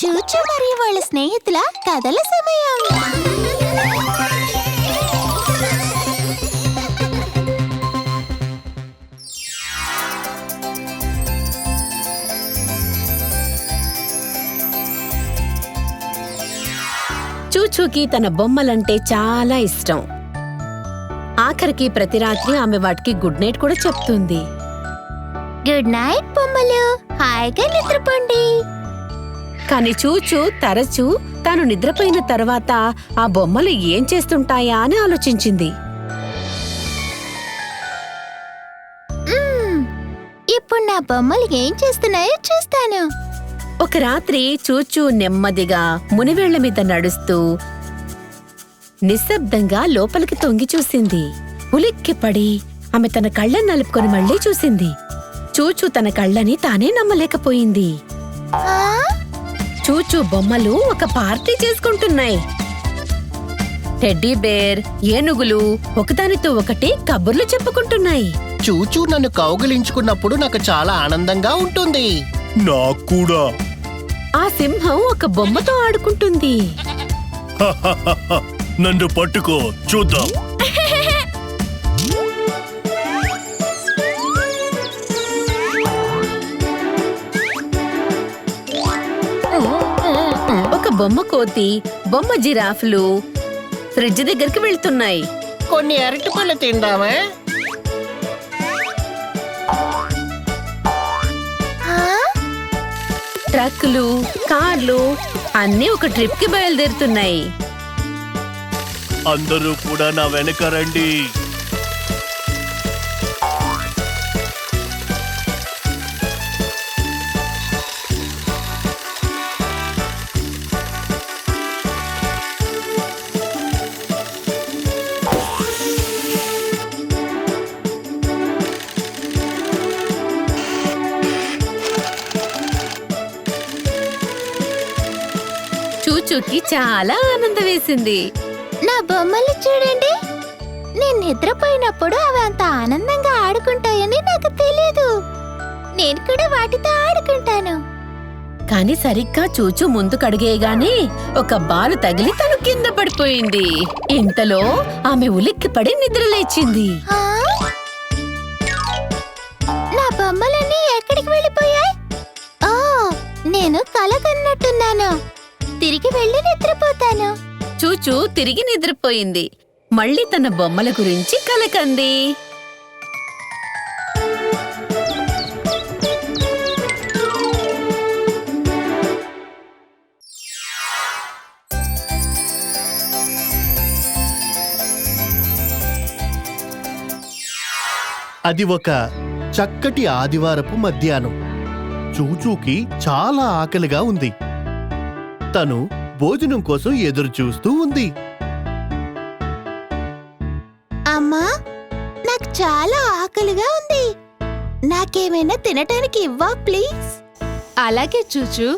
చూచు మరియు వాళ్ళ స్నేహితుల కథల సమయం. చూచూకి తన బొమ్మలంటే చాలా ఇష్టం. ఆఖరికి ప్రతి రాత్రి ఆమె వాటికి గుడ్ నైట్ కూడా చెప్తుంది. గుడ్ నైట్ బొమ్మలు. హాయిగా నిద్రపోండి కాని చూచూ తరచూ తాను నిద్రపోయిన తర్వాత ఆ బొమ్మలు ఏం చేస్తుంటాయా అని ఆలోచించింది. ఇప్పుడు నా బొమ్మలు ఏం చేస్తున్నాయో చూస్తాను. ఒక రాత్రి చూచూ నెమ్మదిగా మునివేళ్ళ మీద నడుస్తూ నిశ్శబ్దంగా లోపలికి తొంగి చూసింది. ఉలిక్కిపడి ఆమె తన కళ్ళని నలుపుకొని మళ్ళీ చూసింది. చూచూ తన కళ్ళని తానే నమ్మలేకపోయింది. ఆ? చూచూ బొమ్మలు ఒక పార్టీ చేసుకుంటున్నాయి. టెడ్డీ బేర్ ఏనుగులు ఒకదానితో ఒకటి కబుర్లు చెప్పుకుంటున్నాయి. చూచూ నన్ను కౌగిలించుకున్నప్పుడు నాకు చాలా ఆనందంగా ఉంటుంది. నాకు కూడా. ఆ సింహం ఒక బొమ్మతో ఆడుకుంటుంది. నన్ను పట్టుకో చూద్దాం. బొమ్మ కోతి బొమ్మ జిరాఫ్లు ఫ్రిడ్జ్ దగ్గరికి వెళ్తున్నాయి. కొన్ని అరటిపళ్ళు తిందామా? ఆ? ట్రక్కులు కార్లు అన్నీ ఒక ట్రిప్కి బయలుదేరుతున్నాయి. అందరూ కూడా నా వెనక రండి. చూచూకి చాలా ఆనందం వేసింది. నా బొమ్మలు చూడండి. నేను నిద్రపోయినప్పుడు అవి అంత ఆనందంగా ఆడుకుంటాయని నాకు తెలియదు నేను కూడా వాటితో ఆడుకుంటాను. కాని సరిగ్గా చూచూ ముందుకడిగేగానే ఒక బాలు తగిలి తను కింద పడిపోయింది. ఇంతలో ఆమె ఉలిక్కిపడి నిద్రలేచింది? నా బొమ్మలన్నీ ఎక్కడికి వెళ్ళిపోయాయి? ఓ నేను కల కన్నట్టున్నాను తిరిగి వెళ్ళి నిద్రపోతాను. చూచూ తిరిగి నిద్రపోయింది. మళ్ళీ తన బొమ్మల గురించి కలకంది. అది ఒక చక్కటి ఆదివారపు మధ్యాహ్నం. చూచూకి చాలా ఆకలిగా ఉంది. తను భోజనం కోసం ఎదురు చూస్తూ ఉంది. అమ్మా నాకు చాలా ఆకలిగా ఉంది. నాకేమైనా తినటానికి ఇవ్వా ప్లీజ్? అలాగే చూచు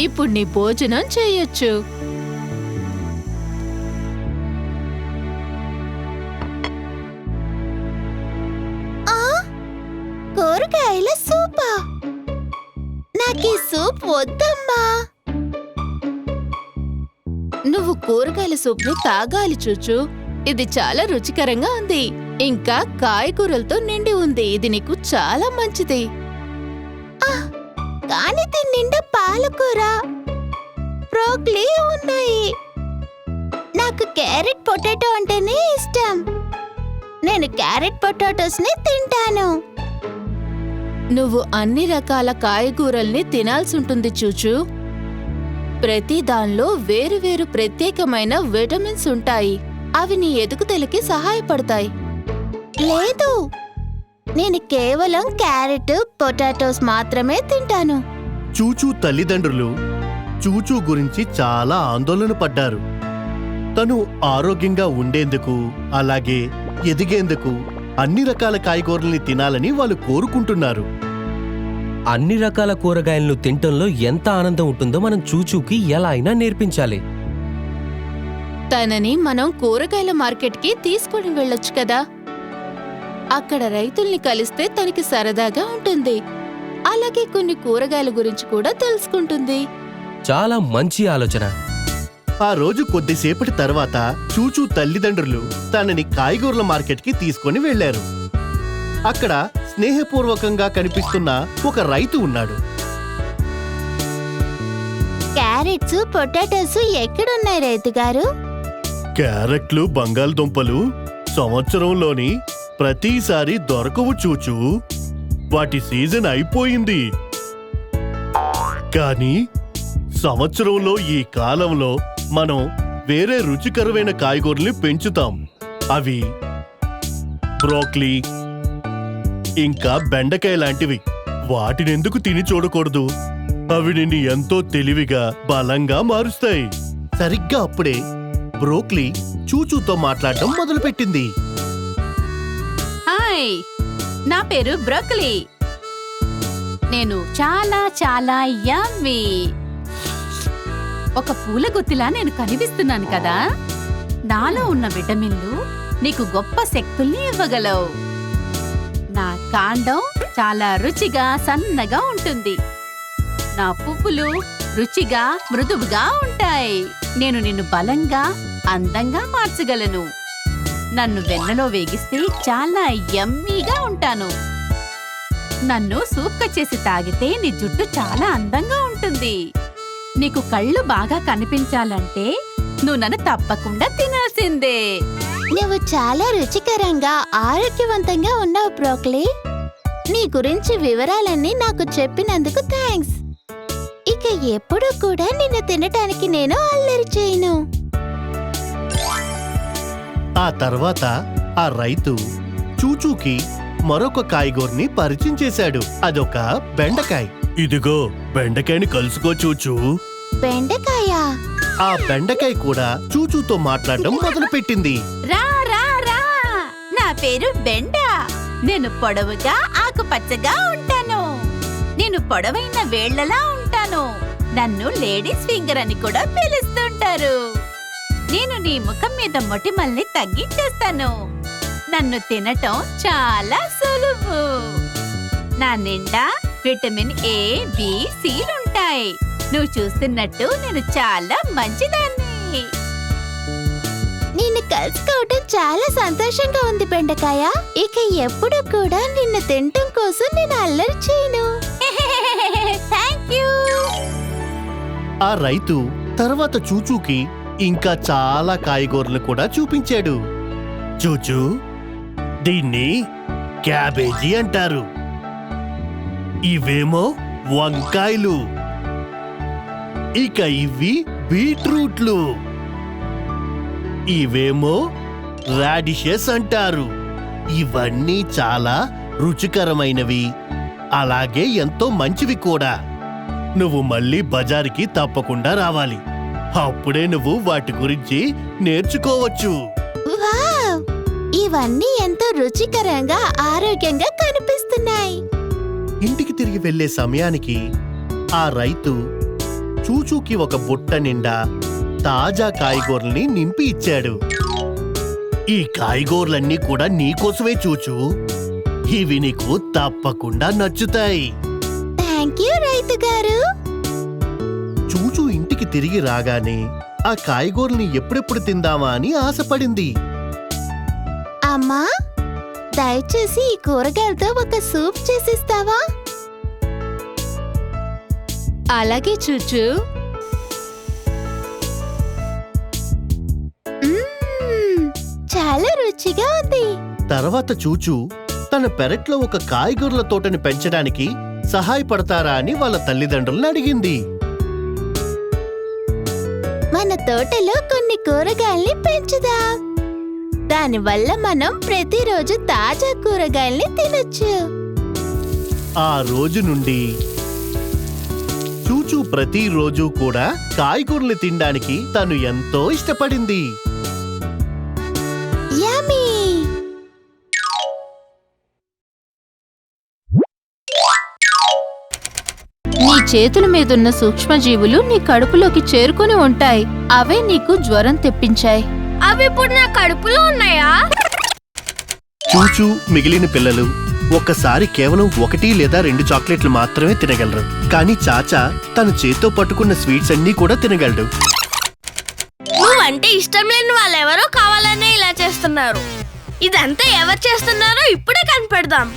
ఇప్పుడు నీ భోజనం చేయొచ్చు. ఆ కూరగాయల సూపా. నాకు ఈ సూప్ వద్దమ్మా. నువ్వు కూరగాయల సూప్ను తాగాలి చూచు. ఇది చాలా రుచికరంగా ఉంది. ఇంకా కాయగూరలతో నిండి ఉంది. ఇది నీకు చాలా మంచిది. కానీ దీని నిండా పాలకూర బ్రోక్లీ ఉన్నాయి. నాకు క్యారెట్ పొటాటో అంటేనే ఇష్టం. నేను క్యారెట్ పొటాటోస్ని తింటాను. నువ్వు అన్ని రకాల కాయగూరల్ని తినాల్సి ఉంటుంది చూచు. ప్రతి దానిలో వేరువేరు ప్రత్యేకమైన విటమిన్స్ ఉంటాయి. అవి నీ ఎదుగుదలకి సహాయపడతాయి. లేదు! నేను కేవలం క్యారెట్ పొటాటోస్ మాత్రమే తింటాను. చూచూ తల్లిదండ్రులు చూచూ గురించి చాలా ఆందోళన పడ్డారు. తను ఆరోగ్యంగా ఉండేందుకు అలాగే ఎదిగేందుకు అన్ని రకాల కాయగూరల్ని తినాలని వాళ్ళు కోరుకుంటున్నారు. అన్ని రకాల కూరగాయలను తింటంలో ఎంత ఆనందం ఉంటుందో మనం చూచూకి ఎలా అయినా నేర్పించాలి. తనని మనం కూరగాయల మార్కెట్కి తీసుకుని వెళ్ళొచ్చు కదా. అక్కడ రైతుల్ని కలిస్తే తనకి సరదాగా ఉంటుంది. అలాగే కొన్ని కూరగాయల గురించి కూడా తెలుసుకుంటుంది. చాలా మంచి ఆలోచన. ఆ రోజు కొద్దిసేపటి తర్వాత చూచూ తల్లిదండ్రులు తనని కాయగూరల మార్కెట్కి తీసుకొని వెళ్ళారు అక్కడ స్నేహపూర్వకంగా కనిపిస్తున్న ఒక రైతు ఉన్నాడు. క్యారెట్స్ పొటాటోస్ ఎక్కడున్నాయి రైతు గారు? క్యారెట్లు బంగాళదుంపలు సంవత్సరంలోని ప్రతిసారి దొరకవు చూచు. వాటి సీజన్ అయిపోయింది. కానీ సంవత్సరంలో ఈ కాలంలో మనం వేరే రుచికరమైన కాయగూరల్ని పెంచుతాం. అవి బ్రోక్లీ ఇంకా బెండకాయ లాంటివి. వాటినెందుకు తిని చూడకూడదు? అవి నిన్ను ఎంతో తెలివిగా బలంగా మారుస్తాయి. సరిగ్గా అప్పుడే బ్రోక్లీ చూచూతో మాట్లాడటం మొదలుపెట్టింది. హాయ్ నా పేరు బ్రోకలీ. నేను చాలా చాలా యమ్మీ ఒక పూల గుత్తిలా నేను కనిపిస్తున్నాను కదా. నాలో ఉన్న విటమిన్లు నీకు గొప్ప శక్తుల్ని ఇవ్వగలవు. కాండం చాలా రుచిగా సన్నగా ఉంటుంది. నా పువ్వులు రుచిగా మృదువుగా ఉంటాయి. నేను నిన్ను బలంగా అందంగా మార్చగలను. నన్ను వెన్నలో వేగిస్తే చాలా యమ్మీగా ఉంటాను. నన్ను సూప్గా చేసి తాగితే నీ జుట్టు చాలా అందంగా ఉంటుంది. నీకు కళ్ళు బాగా కనిపించాలంటే నువ్వు నన్ను తప్పకుండా తినాల్సిందే. నువ్వు చాలా రుచికరంగా ఆరోగ్యవంతంగా ఉన్నావు బ్రోక్లీ. నీ గురించి వివరాలన్నీ నాకు చెప్పినందుకు థ్యాంక్స్. ఇక ఎప్పుడూ కూడా నిన్ను తినటానికి నేను అల్లరి చేయను. ఆ తర్వాత ఆ రైతు చూచూకి మరొక కాయగూరని పరిచయం చేశాడు. అదొక బెండకాయ. ఇదిగో బెండకాయని కలుసుకో చూచు. బెండకాయ? ఆ బెండకాయ కూడా చూచూతో మాట్లాడడం మొదలుపెట్టింది. రా రా రా. నా పేరు బెండ. నేను పొడవుగా ఆకుపచ్చగా ఉంటాను. నేను పొడవైన వేళ్ళలా ఉంటాను. నన్ను లేడీస్ ఫింగర్ అని కూడా పిలుస్తుంటారు. నేను నీ ముఖం మీద మొటిమల్ని తగ్గించేస్తాను. నన్ను తినటం చాలా సులువు. నా నిండా విటమిన్ ఏ బి సిలుంటాయి. నువ్వు చూస్తున్నట్టు నేను చాలా మంచిదాన్ని. నిన్ను కలుసుకోవటం చాలా సంతోషంగా ఉంది బెండకాయ. ఇక ఎప్పుడు కూడా నిన్ను తినటం కోసం నేను అల్లరి చేయను. ఆ రైతు తర్వాత చూచూకి ఇంకా చాలా కాయగూరలు కూడా చూపించాడు. చూచూ దీన్ని క్యాబేజీ అంటారు. ఇవేమో వంకాయలు. ఇక ఇవి బీట్రూట్లు. ఇవేమో రాడిషెస్ అంటారు. ఇవన్నీ చాలా రుచికరమైనవి. అలాగే ఎంతో మంచివి కూడా. నువ్వు మళ్ళీ బజారుకి తప్పకుండా రావాలి. అప్పుడే నువ్వు వాటి గురించి నేర్చుకోవచ్చు! ఇవన్నీ ఎంతో రుచికరంగా ఆరోగ్యంగా కనిపిస్తున్నాయి. ఇంటికి తిరిగి వెళ్ళే సమయానికి ఆ రైతు చూచూకి ఒక బుట్ట నిండా తాజా కాయగూరల్ని నింపి ఇచ్చాడు. ఈ కాయగూరలన్నీ కూడా నీకోసమే చూచు. ఇవి నీకు తప్పకుండా నచ్చుతాయి. థ్యాంక్ యూ రైతు గారు. చూచూ ఇంటికి తిరిగి రాగానే ఆ కాయగూరల్ని ఎప్పుడెప్పుడు తిందామా అని ఆశపడింది. అమ్మా దయచేసి ఈ కూరగాయలతో ఒక సూప్ చేసిస్తావా? అలాగే చూచు. చాలా రుచిగా ఉంది. తర్వాత చూచూ తన పెరట్లో ఒక కాయగూరల తోటని పెంచడానికి సహాయపడతారా అని వాళ్ళ తల్లిదండ్రులను అడిగింది. మన తోటలో కొన్ని కూరగాయల్ని పెంచుదాం. దానివల్ల మనం ప్రతిరోజు తాజా కూరగాయల్ని తినొచ్చు. ఆ రోజు నుండి చూచూ ప్రతిరోజు కూడా కాయగూరలు తినడానికి తను ఎంతో ఇష్టపడింది. నీ చేతుల మీదున్న సూక్ష్మజీవులు నీ కడుపులోకి చేరుకొని ఉంటాయి. అవే నీకు జ్వరం తెప్పించాయి. అవి ఇప్పుడు నా కడుపులో ఉన్నాయా? చూచూ మిగిలిన పిల్లలు ఒక్కసారి కేవలం ఒకటి లేదా రెండు చాక్లెట్లు మాత్రమే తినగలరు. కానీ చాచా తన చేత్తో పట్టుకున్న స్వీట్స్ అన్నీ కూడా తినగలడు. నువ్వంటే ఇష్టం లేని వాళ్ళెవరో కావాలనే ఇలా చేస్తున్నారు. ఇదంతా ఎవరు చేస్తున్నారో ఇప్పుడే కనిపెడదాం.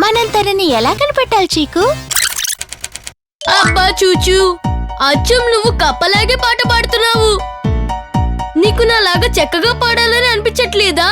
మనం తనని ఎలా కనిపెట్టాలి చీకు? అబ్బా చూచు. అచ్చం నువ్వు కప్పలాగే పాట పాడుతున్నావు. నీకు నాలాగా చక్కగా పాడాలని అనిపించట్లేదా?